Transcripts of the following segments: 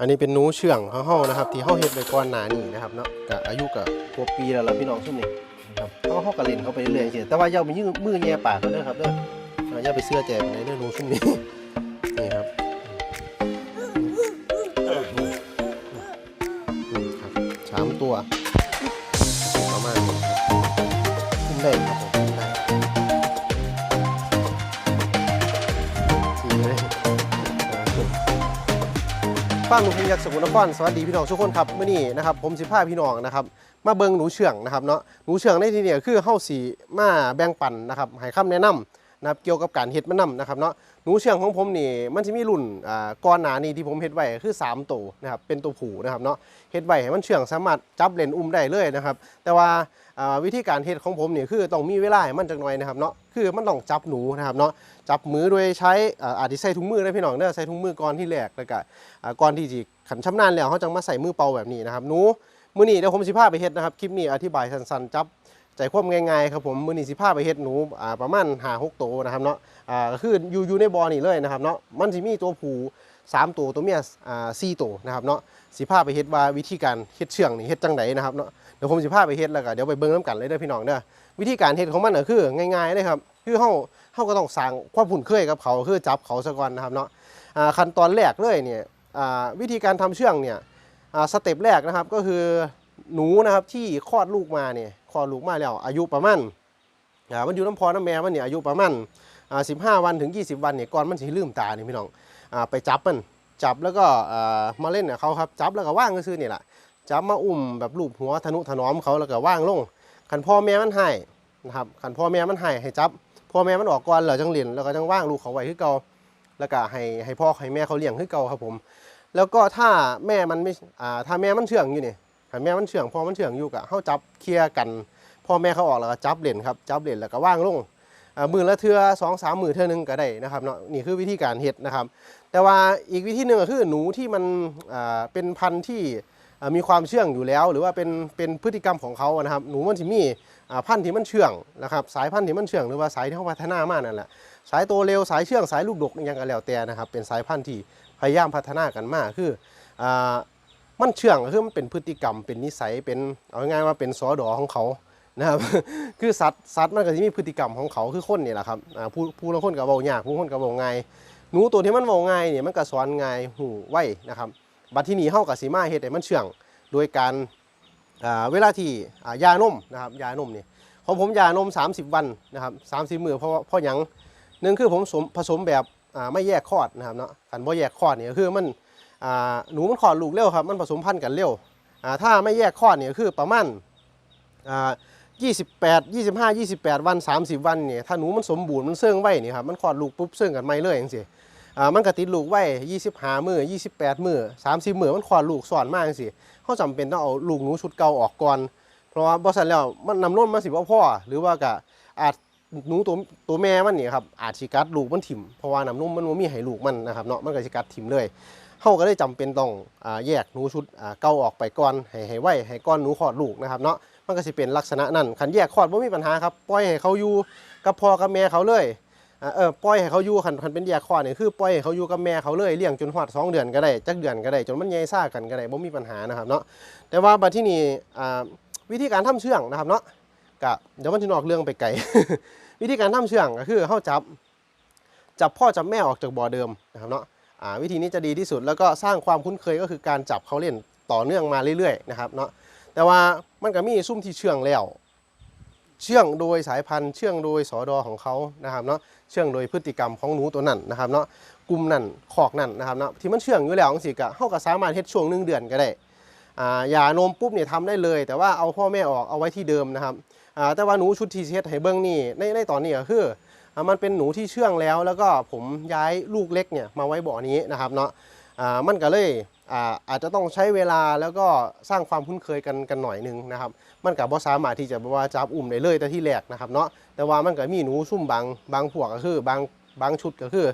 อันนี้เป็นนูเชื่องเฮาๆนะครับ ที่เฮาเฮ็ดไว้ก่อนหน้านี้นะครับเนาะก็อายุก็กว่าปีแล้วล่ะพี่น้องซุ่มนี่นะครับเฮาเฮาก็เล่นเขาไปเรื่อยๆแต่ว่าอย่าไปยื้อมือแย่ปากเขาเด้อครับเด้ออย่าไปเสื้อแจกในเด้อหนูซุ่มนี้นี่ครับอืมครับสามตัวประมาณนี้คุ้มได้ครับผมคุ้มได้ ฟ้ามหนูพิงยักษ์สกุลนครสวัสดีพี่น้องทุกคนครับมื่อนี้นะครับผมสิพาพี่น้องนะครับมาเบิงหนูเชื่องนะครับเนาะหนูเชื่องในที่นี้คือเฮาสีมาแบ่งปันนะครับให้คำแนะนำ นะครับเกี่ยวกับการเฮ็ดมันนํนะครับเนาะหนูเชื่องของผมนี่มันจะมีรุ่นอ่าก่อนหนานี้ที่ผมเฮ็ดไว้คือ3ตัวนะครับเป็นตัวผูนะครับเนาะเฮ็ดไว้ให้มันเชื่องสามารถจับเลนอุ้มได้เลยนะครับแต่ว่าอ่าวิธีการเฮ็ดของผมนี่คือต้องมีเวลาให้มันจักหน่อยนะครับเนาะคือมันต้องจับหนูนะครับเนาะจับมือโดยใช้อ่าอาจจะใส่ถุงมือได้พี่น้องเด้อใส่ถุงมือก่อนที่แรกแล้วก็อ่าก่อนที่จะขันชำนาญแล้วเขาจังมาใส่มือเป่าแบบนี้นะครับหนูมื้อนี้เดี๋ยวผมสิพาไปเฮ็ดนะครับคลิปนี้อธิบายสั้นๆจับ ใจความง่ายๆครับผมมื้อนีสิพาไปเฮ็ดหนูอ่าประมาณ5 6ตัวนะครับเนาะอ่าก็คืออยู่อยู่ในบ่อนี่เลยนะครับเนาะมันสิมีตัวผูสามตัวตัวเมียอ่า4ตัวนะครับเนาะสิพาไปเฮ็ดว่าวิธีการเฮ็ดเชื่องนี่เฮ็ดจังไดนะครับเนาะเดี๋ยวผมสิพาไปเฮ็ดแล้วก็เดี๋ยวไปเบิ่งนํกันเลยเด้อพี่น้องเด้อวิธีการเฮ็ดของมันก็คือง่ายๆเลยครับคือเฮาเฮาก็ต้องสร้างความคุ้นเคยกับเขาคือจับเขาซะก่อนนะครับเนาะอ่าขั้นตอนแรกเลยเนี่ยอ่าวิธีการทำเชื่องเนี่ยอ่าสเต็ปแรกนะครับก็คือหนูนะครับที่คลอดลูกมาเนี่ย คลอดลูกมาแล้ว อายุประมาณอ่ามันอยู่น้ำพอน้ำแม่มันเนี่ยอายุประมาณอ่าสิบห้าวันถึง 20 วันเนี่ยก่อนมันสิลืมตาเนี่ยพี่น้องอ่าไปจับมันจับแล้วก็อ่ามาเล่นกับเขาครับจับแล้วก็ว่างก็ซื้อๆนี่แหละจับมาอุ้มแบบลูบหัวทนุถนอมเขาแล้วก็ว่างลงขันพ่อแม่มันให้นะครับขันพ่อแม่มันให้ให้จับพ่อแม่มันออกก่อนแล้วจังเล่นแล้วก็จังว่างลูกเขาไว้คือเก่าแล้วก็ให้ให้พ่อให้แม่เขาเลี้ยงคือเก่าครับผม แล้วก็ถ้าแม่มันไม่อ่าถ้าแม่มันเชื่องอยู่เนี่ย แม่มันเชื่องพ่อมันเชื่องอยู่กะเฮาจับเคลียร์กันพ่อแม่เขาออกแล้วก็จับเหรียญครับจับเหรียญแล้วก็ว่างลงมือละเทือสองสามมือเทือนึงก็ได้นะครับเนาะนี่คือวิธีการเฮ็ดนะครับ แต่ว่าอีกวิธีหนึ่งก็คือหนูที่มันเป็นพันธุ์ที่มีความเชื่องอยู่แล้ว หรือว่าเป็นเป็นพฤติกรรมของเขานะครับ หนูมันจะมีอ่าพันธุ์ที่มันเชื่องนะครับ สายพันธุ์ที่มันเชื่องหรือว่าสายที่เขาพัฒนามากนั่นแหละสายโตเร็วสายเชื่องสายลูกดกอยังก็แล้วแต่นะครับ เป็นสายพันธุ์ที่พยายามพัฒนากันมากคือ มันเชื่องคือมันเป็นพฤติกรรมเป็นนิสัยเป็นเอาง่ายว่าเป็นสอดอของเขานะครับ คือสัตว์สัตว์มันก็จะมีพฤติกรรมของเขาคือคนนี่แหละครับผู้ผู้ละคนกับเบายากผู้คนกับเบาง่ายหนูตัวที่มันเบาง่ายเนี่ยมันก็สอนง่ายหูไหวนะครับ บัดที่นี้เฮากับสีมาเฮ็ดให้มันเชื่องโดยการเวลาที่ยานมนะครับยานมเนี่ยของผมยานม 30 วันนะครับ30มื้อเพราะว่าเพราะหยังหนึ่งคือผมผสมแบบไม่แยกคอดนะครับเนาะกันบ่แยกคอดเนี่ยคือมัน หนูมันคลอดลูกเร็วครับมันผสมพันธุ์กันเร็วถ้าไม่แยกคลอดเนี่ยคือประมาณอ่า28 25 28 วัน 30 วันเนี่ยถ้าหนูมันสมบูรณ์มันเสื่องไว้นี่ครับมันคลอดลูกปุ๊บเสื่องกันไม่เลยจังซี่อ่ามันก็ติดลูกไว้25 มือ 28 มือ 30 มือมันคลอดลูกสอนมากจังซี่เฮาจำเป็นต้องเอาลูกหนูชุดเก่าออกก่อน เพราะว่าบ่ซั่นแล้วมันนำนมมันสิบ่าพ่อ หรือว่าก็อาจหนูตัวตัวแม่มันเนี่ยครับอาจสิกัดลูกมันถิ่มเพราะว่าน้ำนมมันมีให้ลูกมันนะครับเนาะมันก็สิกัดถิ่มเลย เฮาก็เลยจำเป็นต้องอแยกหนูชุดเก่าออกไปก่อนให้ให้ไว้ให้ก้อนหนูคลอดลูกนะครับเนาะมันก็สิเป็นลักษณะนั้นคันแยกคลอดบ่มีปัญหาครับปล่อยให้เขาอยู่กับพ่อกับแม่เขาเลยอเออปล่อยให้เขาอยู่คันคันเป็นแยกคลอดนี่คือปล่อยให้เขาอยู่กับแม่เขาเลยเลี้ยงจนฮอดสองเดือนก็ได้จักเดือนก็ได้จนมันใหญ่ซ่ากันก็ได้บ่มีปัญหานะครับเนาะแต่ว่าบัดที่นี่วิธีการทำเชื่องนะครับเนาะก็เดี๋ยวมันสินอกเรื่องไปไกลวิธีการทำเชื่องก็คือเข้าจับจับพ่อจับแม่ออกจากบ่อเดิมนะครับเนาะ วิธีนี้จะดีที่สุดแล้วก็สร้างความคุ้นเคยก็คือการจับเขาเล่นต่อเนื่องมาเรื่อยๆนะครับเนาะแต่ว่ามันก็มีซุ่มที่เชื่องแล้ว เชื่องโดยสายพันธุ์ เชื่องโดยสอดอของเขานะครับเนาะเชื่องโดยพฤติกรรมของหนูตัวนั้นนะครับเนาะกลุ่มนั่นขอกนั่นนะครับเนาะที่มันเชื่องอยู่แล้วจังซี่ก็เฮาก็สามารถเฮ็ดช่วงหนึ่งเดือนก็ได้อ่ายานมปุ๊บเนี่ยทำได้เลย แต่ว่าเอาพ่อแม่ออกเอาไว้ที่เดิมนะครับอ่าแต่ว่าหนูชุดที่เช็ดให้เบิ้งนี่ในในตอนนี้ก็คือ มันเป็นหนูที่เชื่องแล้ว แล้วก็ผมย้ายลูกเล็กเนี่ยมาไว้บ่อนี้นะครับเนาะมันก็เลยอาจจะต้องใช้เวลาแล้วก็สร้างความคุ้นเคยกันกันหน่อยหนึงนะครับ มันกับบ่สามารถที่จะว่าจับอุ่มได้เลยแต่ที่แรกนะครับเนาะแต่ว่ามันก็มีหนูซุ่มบางบางพวกก็คือบางบางชุดก็คือ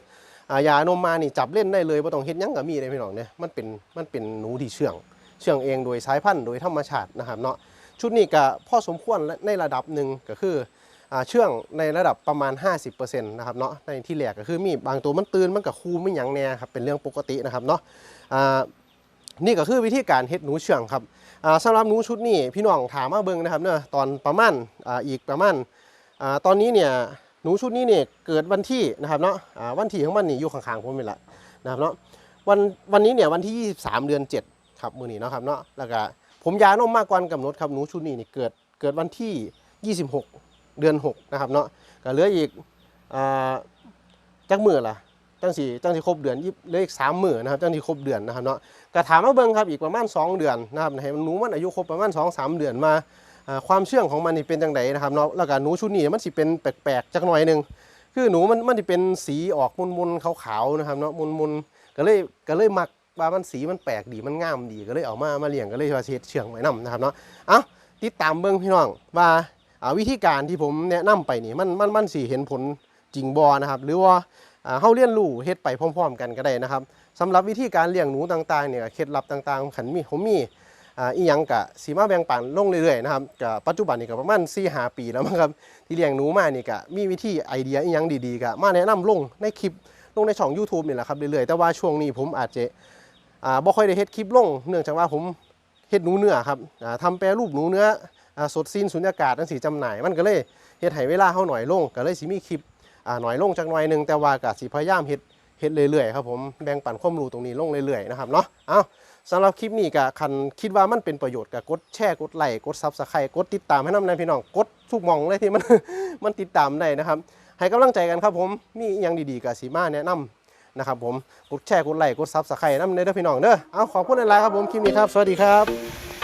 อ่ายานมมานี่จับเล่นได้เลยบ่ต้องเฮ็ดยังก็มีเลยพี่น้องเนี่ยมันเป็นมันเป็นหนูที่เชื่อง เชื่องเองโดยสายพันธุ์โดยธรรมชาตินะครับเนาะชุดนี้ก็พอสมควรในระดับหนึ่งก็คือ เชื่องในระดับประมาณ 50%นะครับเนาะในที่แรกก็คือมีบางตัวมันตื่นมันกับคูไม่หยังแน่ครับเป็นเรื่องปกตินะครับเนาะนี่ก็คือวิธีการเฮ็ดหนูเชื่องครับสำหรับหนูชุดนี้พี่น้องถามมาเบิ่งนะครับเนอะตอนประมาณอ,าอีกประมาณอาตอนนี้เนี่ยหนูชุดนี้เนี่ยเกิดวันที่นะครับเนาะาวันที่ของมันนี่อยู่ข้างๆผมนี่แหละนะครับเนาะวันวันนี้เนี่ยวันที่ 23 เดือน 7 ครับมือนี้เนาะครับเนาะแล้วก็ผมยานมมากกว่ากำหนดครับหนูชุดนี้นี่เกิดเกิดวันที่ 26 เดือน 6 นะครับเนาะก็เหลืออีกจักมือล่ะจังสี่จังสี่ครบเดือนยี่เหลืออีกสามมือนะครับจังสี่ครบเดือนนะครับเนาะก็ถามมาเบิ่งครับอีกประมาณ 2 เดือนนะครับให้มันหนูมันอายุครบประมาณ2 3เดือนมาความเชื่องของมันนี่เป็นจังไดนะครับเนาะแล้วก็หนูชุดนี้มันสิเป็นแปลกๆจักหน่อยหนึงคือหนูมันมันสิเป็นสีออกมุนๆขาวๆนะครับเนาะมุนๆก็เลยก็เลยมักว่ามันสีมันแปลกดีมันงามดีก็เลยเอามามาเลี้ยงก็เลยว่าเฮ็ดเชื่องไว้นํนะครับเนาะเอ้าติดตามเบิ่งพี่น้องว่า วิธีการที่ผมแนะนำไปนี่มันมันมันสิเห็นผลจริงบ่นะครับ หรือว่าอ่าเฮาเรียนรู้เฮ็ดไปพร้อม ๆ กันก็ได้นะครับสำหรับวิธีการเลี้ยงหนูต่างๆเนี่ยเคล็ดลับต่างๆขันมีผมมีอ่าอีหยังกะสีมาแบ่งปันลงเรื่อยๆนะครับกับปัจจุบันนี่ก็ประมาณ4 5ปีแล้วมั้งครับที่เลี้ยงหนูมานี่ก็มีวิธีไอเดียอีหยังดีๆก็มาแนะนำลงในคลิปลงในช่อง YouTube นี่แหละครับเรื่อยๆแต่ว่าช่วงนี้ผมอาจจะบ่ค่อยได้เฮ็ดคลิปลง เนื่องจากว่าผมเฮ็ดหนูเนื้อครับอ่าทำแปรรูปหนูเนื้อ สดซีนสุญญากาศจังสีจำหน่าย มันก็เลยเฮ็ดให้เวลาเฮาหน่อยลงก็เลยสิมีคลิปหน่อยลงจักหน่อยหนึงแต่ว่าก็สิพยายามเฮ็ดเฮ็ดเรื่อยๆครับผมแบ่งปันความรู้ตรงนี้ลงเรื่อยๆนะครับเนาะเอาสำหรับคลิปนี้ก็คันคิดว่ามันเป็นประโยชน์ก็กดแชร์กดไลค์กดซับสไครต์กดติดตามให้น้ำในพี่น้องกดทุกมองเลยที่มันมันติดตามได้นะครับ ให้กำลังใจกันครับผมมีอหยังดีๆกับสีมาแนะนำนะครับผมกดแชร์กดไลค์กดซับสไครต์น้ำในเด้อพี่น้องเด้อเอาขอบคุณหลายๆครับผมคลิปนี้ครับ สวัสดีครับ